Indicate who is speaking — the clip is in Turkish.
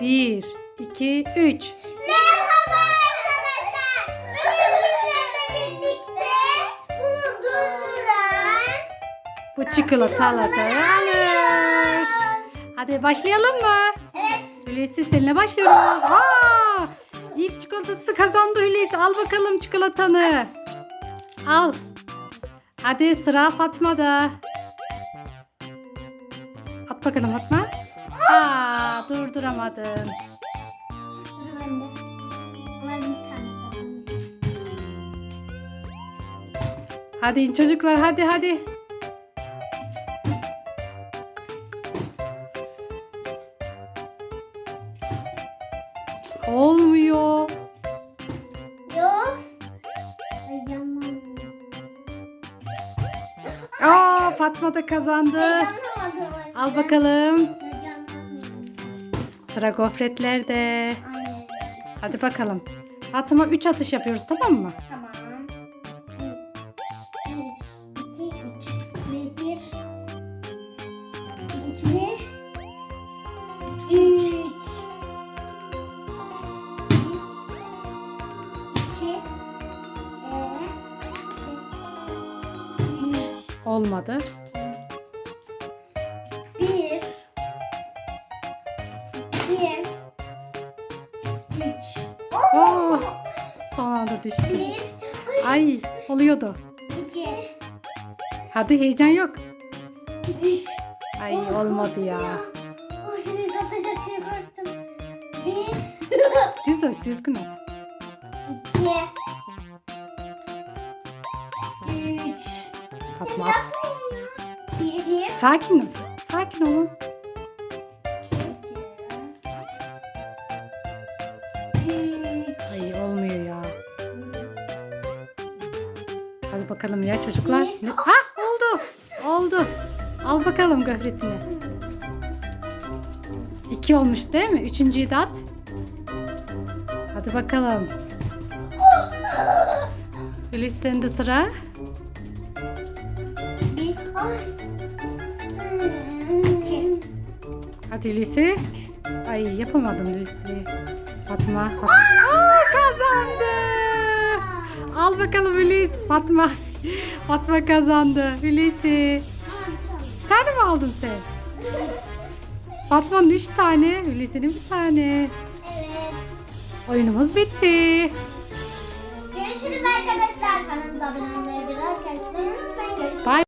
Speaker 1: Bir, iki, üç.
Speaker 2: Merhaba arkadaşlar. Bugün sizlerle birlikte bunu durduran
Speaker 1: Bu çikolataları alır. Hadi başlayalım mı?
Speaker 2: Evet.
Speaker 1: Hulusi seninle başlıyoruz. Aa! İlk çikolatası kazandı Hulusi. Al bakalım çikolatanı. Al. Hadi sıra Fatma'da. At bakalım Fatma. Aa, durduramadın.
Speaker 2: Dur bende. Var bir tane.
Speaker 1: Hadi çocuklar hadi hadi. Olmuyor.
Speaker 2: Yok. Heyecanlandım.
Speaker 1: Aa Fatma da kazandı.
Speaker 2: Heyecanlanmadım.
Speaker 1: Al bakalım. Sıra gofretlerde.
Speaker 2: Aynen.
Speaker 1: Hadi bakalım. Fatma 3 atış yapıyoruz tamam mı?
Speaker 2: Tamam. Bir, iki, üç. Bir, bir. İki. Üç. Bir, iki. Ee, üç.
Speaker 1: Olmadı. Oo, son anda düştü.
Speaker 2: Bir.
Speaker 1: Ay oluyordu.
Speaker 2: İki.
Speaker 1: Hadi heyecan yok.
Speaker 2: Üç.
Speaker 1: Ay olmadı ya.
Speaker 2: Ay beni satacak diye korktum. Bir.
Speaker 1: Düz at, düzgün at.
Speaker 2: İki. Üç.
Speaker 1: Fatma.
Speaker 2: Bir. Bir.
Speaker 1: Sakin ol. Sakin olun.
Speaker 2: Üç.
Speaker 1: Hadi bakalım ya çocuklar. Ha oldu. Oldu. Al bakalım gofretini. İki olmuş değil mi? Üçüncüyü de at. Hadi bakalım. Hulusi sıra.
Speaker 2: Bir. Ay. İki.
Speaker 1: Hadi Hulusi. Ay yapamadım Hulusi. Fatma. Fatma. Aa, kazandı. Al bakalım Hulusi. Fatma. Fatma kazandı. Hulusi. Bir tane mi aldın sen? Fatma'nın üç tane. Hulusi'nin bir tane.
Speaker 2: Evet.
Speaker 1: Oyunumuz bitti.
Speaker 2: Görüşürüz arkadaşlar. Kanalımıza abone olmayı. Görüşürüz.
Speaker 1: Bye.